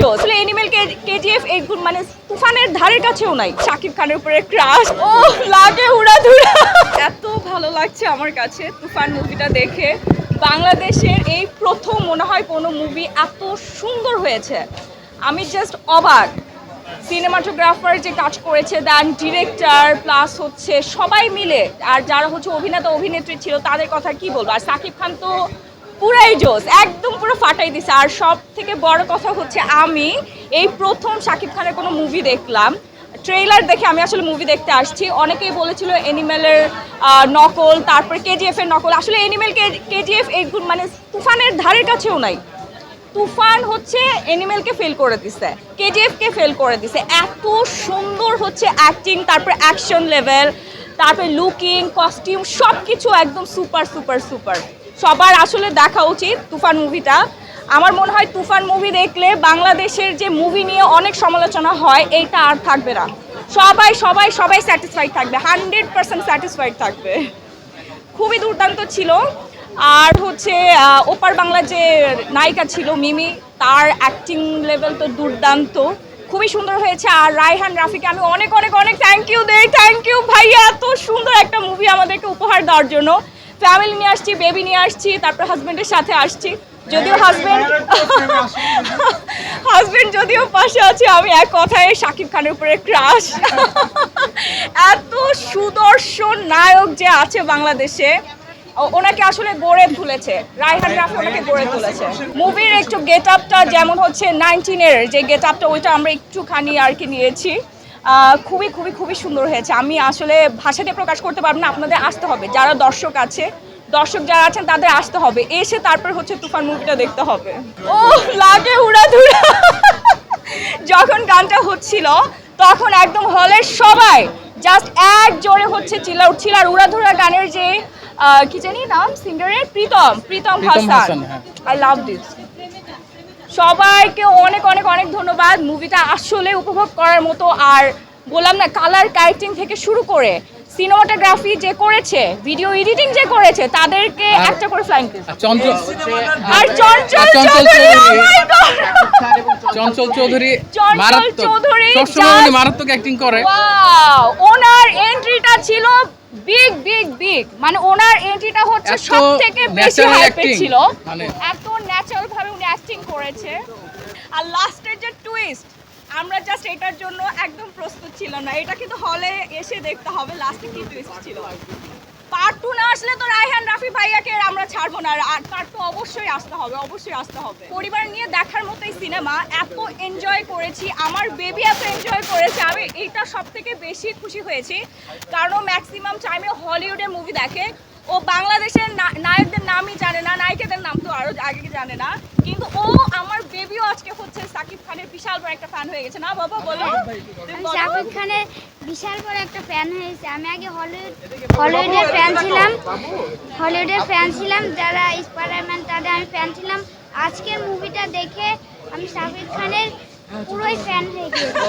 জোস আসলে এনিমেল কেজিএফ এই মানে তুফানের ধারের কাছেও নাই। শাকিব খানের উপরে ক্রাশ ও, লাগে উড়াধুরা। এত ভালো লাগছে আমার কাছে তুফান মুভিটা দেখে। বাংলাদেশের এই প্রথম মনে হয় কোনো মুভি এত সুন্দর হয়েছে। আমি জাস্ট অবাক। সিনেমাটোগ্রাফার যে কাজ করেছে দেন ডিরেক্টর প্লাস হচ্ছে সবাই মিলে। আর যারা হচ্ছে অভিনেতা, অভিনেত্রী ছিল, তাদের কথা কি বলব? আর সাকিব খান তো পুরাই জোস, একদম পুরো ফাটাই দিছে। আর সব থেকে বড় কথা হচ্ছে আমি এই প্রথম সাকিব খানের কোনো মুভি দেখলাম। ট্রেলার দেখে আমি আসলে মুভি দেখতে আসছি। অনেকেই বলেছিল এনিমেলের নকল, তারপর কেজিএফ এর নকল। আসলে এনিমেল কেজিএফ এই মানে তুফানের ধারের কাছেও নাই। তুফান হচ্ছে এনিমেলকে ফেল করে দিছে। কেজিএফকে ফেল করে দিছে। এত সুন্দর হচ্ছে অ্যাক্টিং তারপর অ্যাকশন লেভেল তারপর লুকিং কস্টিউম সব কিছু একদম সুপার সুপার সুপার সবার আসলে দেখা উচিত তুফান মুভিটা আমার মনে হয় তুফান মুভি দেখলে বাংলাদেশের যে মুভি নিয়ে অনেক সমালোচনা হয়, এইটা আর থাকবে না। সবাই সবাই সবাই স্যাটিসফাইড থাকবে। হান্ড্রেড পার্সেন্ট স্যাটিসফাইড থাকবে। খুবই দুর্দান্ত ছিল। আর হচ্ছে ওপার বাংলা যে নায়িকা ছিল মিমি, তার অ্যাক্টিং লেভেল তো দুর্দান্ত। খুবই সুন্দর হয়েছে। আর রায়হান রাফিকে আমি অনেক অনেক অনেক থ্যাংক ইউ দেই। থ্যাংক ইউ ভাইয়া, এত সুন্দর একটা মুভি আমাদেরকে উপহার দেওয়ার জন্য। ফ্যামিলি নিয়ে আসছি বেবি নিয়ে আসছি তারপর হাজবেন্ডের সাথে আসছি। যদিও হাজবেন্ড হাজবেন্ড যদিও পাশে আছে আমি এক কথায় শাকিব খানের উপরে ক্রাশ এত সুদর্শন নায়ক যে আছে বাংলাদেশে ওনাকে আসলে গড়ে তুলেছে। রায়হান রাফি ওনাকে গড়ে তুলেছে। মুভির একটু গেট আপটা যেমন হচ্ছে নাইনটিনের যে গেট আপটা ওইটা আমরা একটুখানি আর কি নিয়েছি। খুবই খুবই খুবই সুন্দর হয়েছে। আমি আসলে ভাষাতে প্রকাশ করতে পারব না আপনাদের আসতে হবে। যারা দর্শক আছে দর্শক যারা আছেন তাদের আসতে হবে। এসে তারপর হচ্ছে তুফান মুভিটা দেখতে হবে। ও লাগে উড়াধুরা যখন গানটা হচ্ছিল তখন একদম হলের সবাই জাস্ট এক জোরে হচ্ছে চিল্লা উঠছিল আর উড়াধুরা গানের যে কি জানি নাম? সিঙ্গারের Pritam. Pritam Hasan. I love this সবাইকে অনেক অনেক অনেক ধন্যবাদ। মুভিটা আসলে উপভোগ করার মতো আর বললাম না কালার কারেক্টিং থেকে শুরু করে সিনেমাটোগ্রাফি যে করেছে ভিডিও এডিটিং যে করেছে তাদেরকে একটা করে ফ্লাইং চঞ্চল আর চঞ্চল চঞ্চল চৌধুরী oh! চঞ্চল চৌধুরী মারাত্মক। চৌধুরী সবসময় মারাত্মক অ্যাক্টিং করে। ওনার এন্ট্রিটা ছিল বিগ বিগ বিগ মানে ওনার এন্ট্রিটা হচ্ছে সবথেকে বেশি হাইপে ছিল। মানে- এত ন্যাচারাল ভাবে উনি অ্যাক্টিং করেছে। আর লাস্টের যে টুইস্ট আমরা জাস্ট এটার জন্য একদম প্রস্তুত ছিলাম না। এটা কিন্তু হলে এসে দেখতে হবে লাস্টে কি টুইস্ট ছিল। আর আসলে তো রায়হান রাফি ভাইয়াকে আমরা ছাড়বো না। আর তার তো অবশ্যই আসতে হবে, অবশ্যই আসতে হবে। পরিবার নিয়ে দেখার মতোই সিনেমা, এত এনজয় করেছি, আমার বেবি এত এনজয় করেছে, আমি এইটা সব থেকে বেশি খুশি হয়েছি। কারণ ম্যাক্সিমাম টাইমে হলিউডের মুভি দেখে। ও বাংলাদেশের না- নায়কদের নামই জানে না নায়িকাদের নাম তো আরও আগে জানে না। কিন্তু ও আমার বেবিও আজকে হচ্ছে সাকিব খানের বিশাল বড় একটা ফ্যান হয়ে গেছে। না বাবা বলো। শাকিব খানের বিশাল বড় একটা ফ্যান হয়েছে। আমি আগে হলিউড হলিউডের ফ্যান ছিলাম। হলিউডের ফ্যান ছিলাম। যারা স্পাইডারম্যান তাদের আমি ফ্যান ছিলাম। আজকের মুভিটা দেখে আমি শাকিব খানের পুরোই ফ্যান হয়ে গিয়েছি